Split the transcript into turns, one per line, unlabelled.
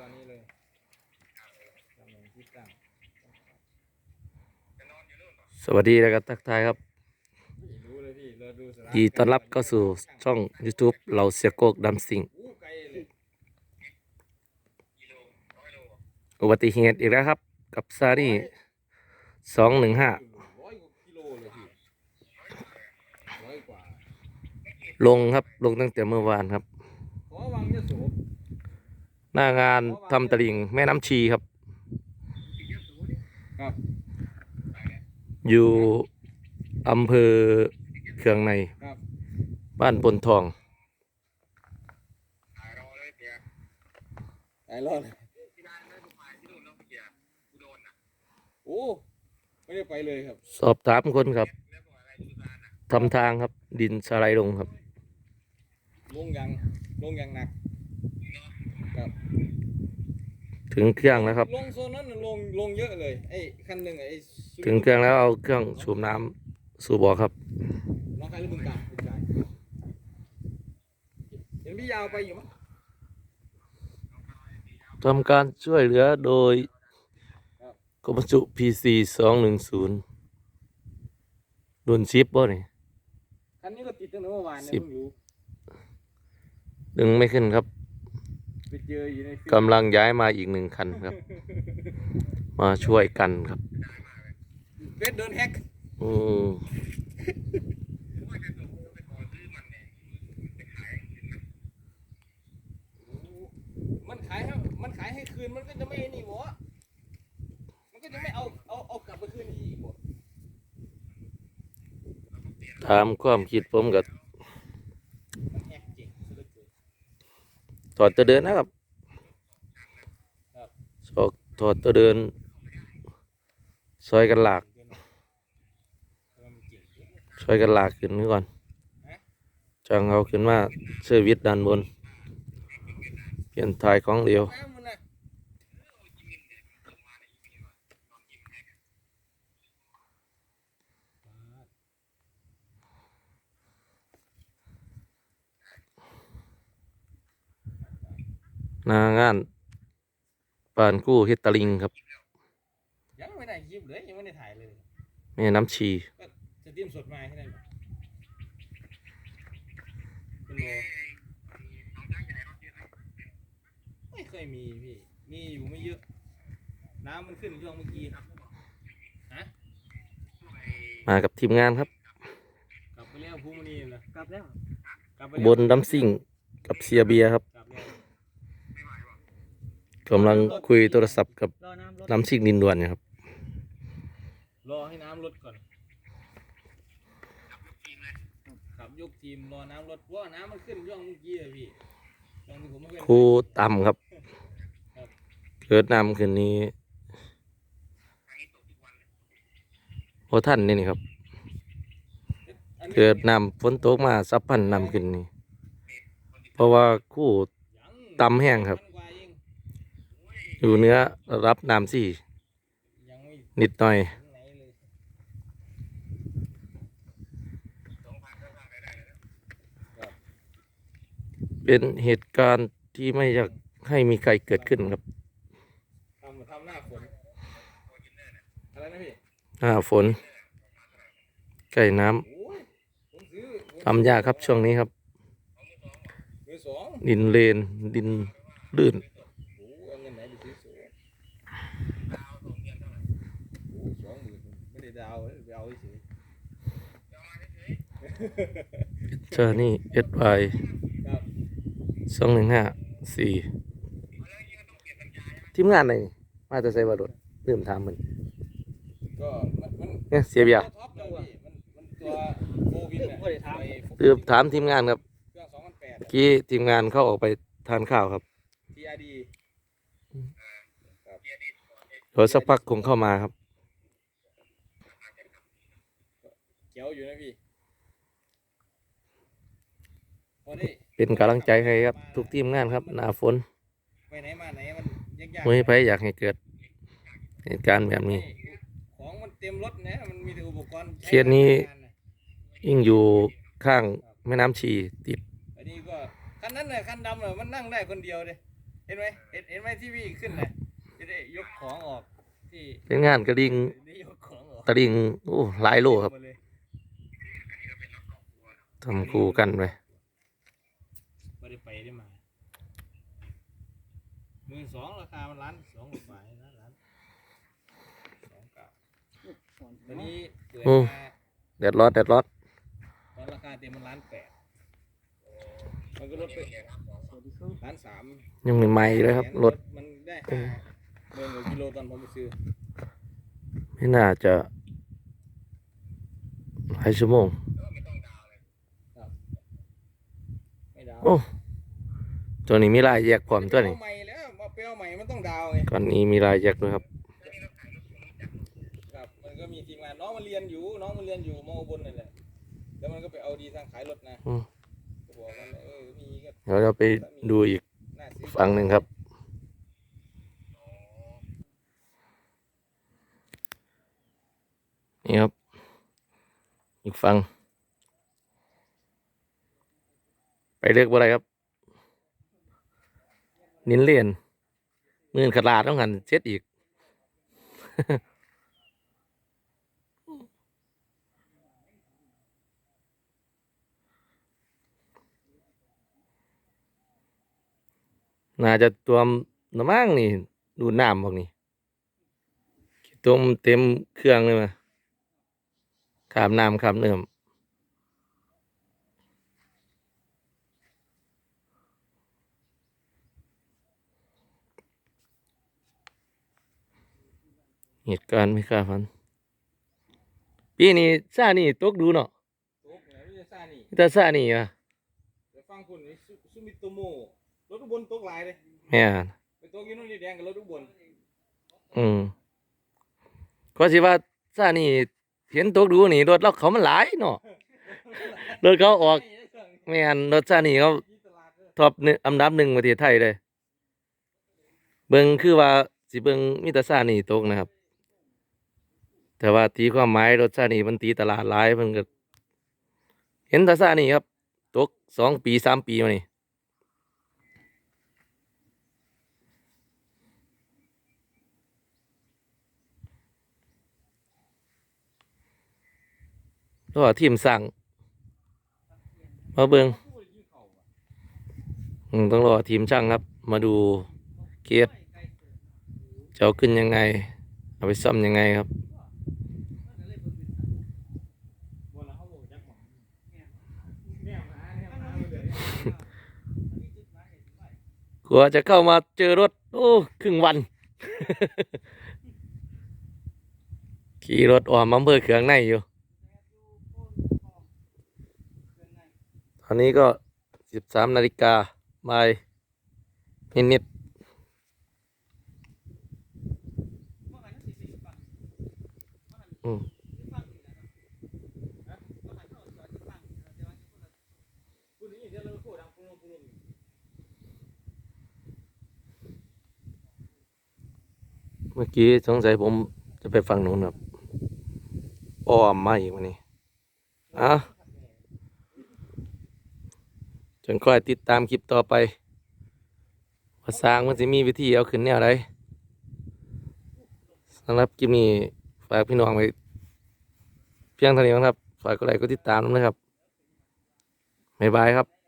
ตอนนี้เลยตำแหน่งที่ตั้ง
สวัสดีนะครับทักทายครับ
รู้เลยพี่เราดูสถาน
ดีต้อนรับเข้าสู่ช่อง YouTube เราเสียโกกดัมซิง
อู้ไกลเลย
อุบัติเหตุอีกแล้วครับ กับซารี่สองหนึ่งห้า
ร้อยกว่ากิโลเลยพี่ร้อยกว่า
ลงครับลงตั้งแต่เมื่อวานครับ
ขอวังยะโส
หน้างานทำตลิ่งแม่น้ำชีครับ
ครับ
อยู่อำเภอเคืองใน
ครับ
บ้านปนทอง
ไอ้รอดเลยโอ้ไม่ได้ไปเลยครับ
สอบถามคนครับทำทางครับ ดินสไลด์ลงครับ
ลงยังลงยังหนัก ครับ
ถึงเครื่องแล้วครับ
ลงโซนนั้นน่ะลงลงเยอะเลยไอ้คันหนึ่งไอ้
ถึงเครื่องแล้วเอาเครื่องสูบน้ำสูบบ่อครับ
น้องใครหรือมึงกลางมึงกลางเห็นพี่ยาวไปอยู่มั้ง
ทำการช่วยเหลือโดยกรมจุ PC สองหนึ่งศูนย์รุ่นชิปบ่นี่
คันนี้ก็ติดตั้งแต่เมื่อวานเนี่ย
สิบ
เพิ่งรู้
ดึงไม่ขึ้นครับ
ไปเจออยู่ในฟิ
กำลังย้ายมาอีกหนึ่งคันครับ มาช่วยกันครับ
เฟซโดนแฮก
อืม
มันขายให้มันขายให้คืนมันก็จะไม่นี่หวะมันก็จะไม่เอาเอาเอากลับไปคืนอีกหวะ
ตามความคิดผมกับ
มันแฮกเจ๋งสุดเลย
ถ อดตัวเดินนะครับ
ครับ
ถอดถอดตัวเดิน ซอยกันหลาก
มันเจ๋งเจ๋ง
ซอยกันหลากขึ้นก่อน จังเอาขึ้นมาเสื้อวิทย์ด้านบน เปลี่ยนทายของเดียว
น้ำมันนะ
หนางานปานกู้เฮดตะลิงครับ
ยังไม่ได้คลิปเลยยังไม่ได้ถ่ายเลย
แม่น้ำชี
สตรีมสดมาแค่นั้นเป็นโลไม่เคยมีพี่ มีอยู่ไม่เยอะ น้ำมันขึ้นช่วงเมื่อกี้
มากับทีมงานครับ
กลับไปแล้วภูมินีนะกลับแล้วกลัไป
บนดัมซิ่งกับเซียเบียครับ
กลับแล้ว
กำลังคุยโทรศัพท์กับ
รอน้ำลด
น้ำซิ่งดินด่วนเนยครับ
รอให้น้ำลดก่อนขับยกทีมรอน้ำลดเพราะว่าน้ำมันขึ้นช่วงเมื่อกี้อะพี่ช่วงที่ผมไม่เคย
ครูต่ำครับ เกิดน้ำขึ้นนี้พอท่านนี่นี่ครับ
อันนี้
เกิดน้ำฝนตกมาซับพันน้ำขึ้นนี่ เพราะว่าคู่
ยัง
ต่ำแห้งครับ
พันกว่าเอง
อยู่เหนื้อรับน้ำสี่
ยังไม่
นิดหน่อย
ถึงไหนเลย
เป็นเหตุการณ์ที่ไม่อยากให้มีใครเกิดขึ้นครับ
ทำทำหน้าฝนอะไรนะพี่
หน้าฝนใกล้น้
โอ้ยผมซื้อผมำ
ทำยากครับช่วงนี้ครับ
มือสอง
ดินเลนดินลื่น
โอ้เอาเงินไหนไปซื้อสวนโอ้สองหมื่นไม่ได้ดาวน์ไปเอาเฉย
เจอนี่เอสไค
รับ
สองหนึ่งห้าสี่ทีมงานไหนมาแต่ใส่บารถลืมถามมัน
ก็มันมัน
เนี่ยเสียเบียร์
ตัวท็อปจังวะมันมันตัวโฟวินเนี่ยไป
ลืมถามทีมงานครับ
เครื่องสองพันแปด
เมื่อกี้ทีมงานเข้าออกไปทานข้าวครับ
ทีอาร์ดี
เดี๋ยวสักพักคงเข้ามาครับ
เขียวอยู่นะพี่พอได้
เป็นกำลังใจให้ครับ ทุกทีมงานครับ หน้าฝน
ไปไหนมาไหนมันยากๆ
ไม่ไปอยากให้เกิด เหตุการณ์แบบนี้
ของมันเต็มรถนะมันมีแต่อุปกรณ์
เคสนี้ยิ่งอยู่ข้างแม่น้ำชีติด
อันนี้ก็คันนั้นน่ะคันดำน่ะมันนั่งได้คนเดียวเลยไอเห็นไหมเห็นเห็นไหมที่พี่ขึ้นเลยจะได้ยกของออกที่
เป็นงานกระดิ่ง
ได้ยกของออก
ตะดิ่งโอ้หลายโลครับ
หมดเลย
ทำคู่กันไป
ไม่ได้ไปได้มา หมื่นสองราคามันล้านสองกว่าบาทนะล้านสองเก้าตอนนี้เปิดมา
แดดร้อนแดดร้อน
ตอนราคาเต็มมันล้านแปดมันก็ลดไปล้านสาม
ยังใหม่ๆเลยครับรถ
มันได้ห้าเดินกว่ากิโลตอนผมไปซื้อ
ไม่น่าจะหลายชั่วโมง
ไม่ดาว
โอ้ตัวนี้มีลายแยกความตัวนี้
เอาให ม่แล้วมาเปลวใหม่มันต้องดาวไง
ก่อนนี้มีลายแยกด้วยครับ
ครับ มันก็มีทีมงานน้องมันเรียนอยู่ น้องมันเรียนอยู่มอบนนั่นแหละ แล้วมันก็ไปเอาดีทางขายรถนะ
อืม
ก็บอกมันเออมีก็
เดี๋ยวเราไปดูอีก
น่าซื้อ
ฝั่งหนึ่งครับ นี่ครับ อีกฝั่งไปเลือกว่าอะไรครับ นินเลียน มื่นขลาดต้องหันเช็ดอีก น่าจะตัวมน้ำมั่งนี่ ดูน้ำพวกนี้ตัวมเต็มเครื่องเลยมาขามน้ำขามเนื้อม เหตุการณ์ไม่คาดฝันปีนี้ซานี่ตกดูเนาะ
โต๊ะไหนไม่ใช่ซ่านี่
แต่ซานี่อะ
เดี๋ยวฟังคุณนี่ซูซูมิโตโมรถอุบลตกหลายเลย
แม่น
ไปตกอยูนู่นนี่แดงกับรถอุบล
อืมก็สิว่าซานี่เห็นตกดูนี่รถเราเขามันหลายเนาะรถเขาออกแม่นรถซานี่เขา
ที่ตลาดเลย
ท็อปหนึ่งอันดับหนึ่งประเทศไทยเลยเบิ่งคือว่าสิเบิ่งมีแต่ซานี่ตกนะครับ แต่ว่าตีความหมายรถซานี่มันตีตลาดหลายมันก็เห็นแต่ซานี่ครับ ตกสองปีสามปีมานี่แล้วทีมสั่งมาเบิงอืมต้องรอทีมช่างครับ มาดูเกียร์จะเอาขึ้นยังไง เอาไปซ่อมยังไงครับ
นแล้วเขาบอกจักหมองเนี่ยมาเนี่ยมาเลย
กลัวจะเข้ามาเจอรถ โอ้ครึ่งวัน ขี่รถออมอำเภอเขืองในอยู่ ตอนนี้ก็สิบสามนาฬิกาบ่ายนิดนิดๆอืม
คุณนี่เดี๋ยวเราโคดังปุ้งปุ้ง
เมื่อกี้สงสัยผมจะไปฝั่งนู้นครับอ้อมมาอีกวันนี้อะจนค่อยติดตามคลิปต่อไปว่าสร้างมันจะมีวิธีเอาขึ้นแนวไรสำหรับคลิปนี้ฝากพี่น้องไว้เพียงเท่านี้ครับ ฝากกดไลค์กดติดตามนะครับบ๊ายบายครับ